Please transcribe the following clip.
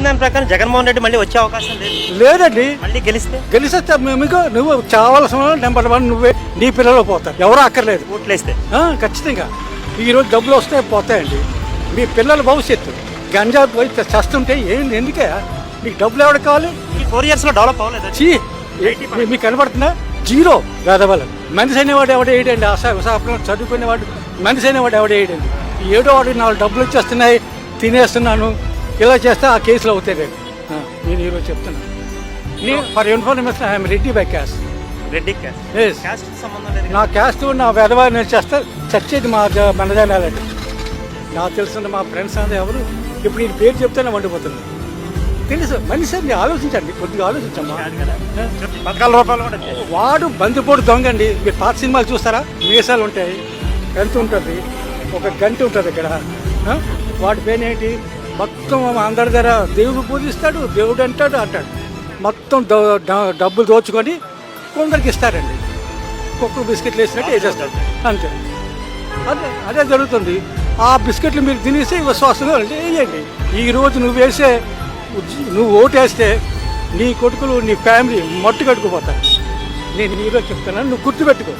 చెప్పిన దాని ప్రకారం జగన్మోహన్ రెడ్డి మళ్ళీ వచ్చే అవకాశం లేదు. లేదండి. మళ్ళీ గెలిస్తే? గెలిస్తే మీకు నువ్వు చావాల్సిన నెంబర్ వన్ నువ్వే నీ పిల్లలు పోతారు. ఎవరు అక్కర్లేదు. ఓట్లేస్తే. ఖచ్చితంగా. ఈరోజు డబ్బులు వస్తే పోతాయండి. మీ పిల్లల భవిష్యత్తు. గంజా పోయి చస్తుంటే ఏం ఎందుకే? మీకు డబ్బులు ఎవరికి కావాలి? ఈ ఫోర్ ఇయర్స్లో డెవలప్ అవ్వలేదు? మీకు కనబడుతుందా? జీరో పేదవాళ్ళు మనిషి అనేవాడు ఎవడ వేయడండి అసలు చదువుకునేవాడు మనిషి అనేవాడు ఎవడ వేయడండి ఏడో వాడు నాలుగు డబ్బులు వచ్చేస్తున్నాయి. తినేస్తున్నాను. ఇలా చేస్తే ఆ కేసులు అవుతాయండి ఆ, నేను ఈరోజు చెప్తున్నాను నేను for information I'm Reddy by caste Reddy caste. నా క్యాస్ట్ నా వెధవా నేను చేస్తే చచ్చేది మా మనజానాలండి నాకు తెలిసిన మా ఫ్రెండ్స్ అందరూ ఎవరు ఇప్పుడు ఈ పేరు చెప్తేనే వండిపోతుంది. తెలుసు మనిషి అండి ఆలోచించండి కొద్దిగా ఆలోచించమ్మా. వాడు బందిపోటు దొంగండి. మీరు పాత సినిమాలు చూస్తారా? మీసాలు ఉంటాయి గంట ఉంటుంది ఒక గంట ఉంటుంది ఇక్కడ? వాడి పేరు ఏంటి మొత్తం అందరి దగ్గర దేవుడు పూజిస్తాడు దేవుడు అంటాడు అంటాడు. మొత్తం డబ్బులు దోచుకొని కొందరికి ఇస్తారండి. కుక్కలు బిస్కెట్లు వేసినట్టు వేసేస్తాడు అంతే. అదే అదే జరుగుతుంది. ఆ బిస్కెట్లు మీరు తినేసి విశ్వాసంగా అంటే వేయండి. ఈరోజు నువ్వు వేసే నువ్వు ఓటేస్తే నీ కొడుకులు నీ ఫ్యామిలీ మట్టు కట్టుకుపోతారు నేను నీలో చెప్తున్నాను నువ్వు గుర్తుపెట్టుకో.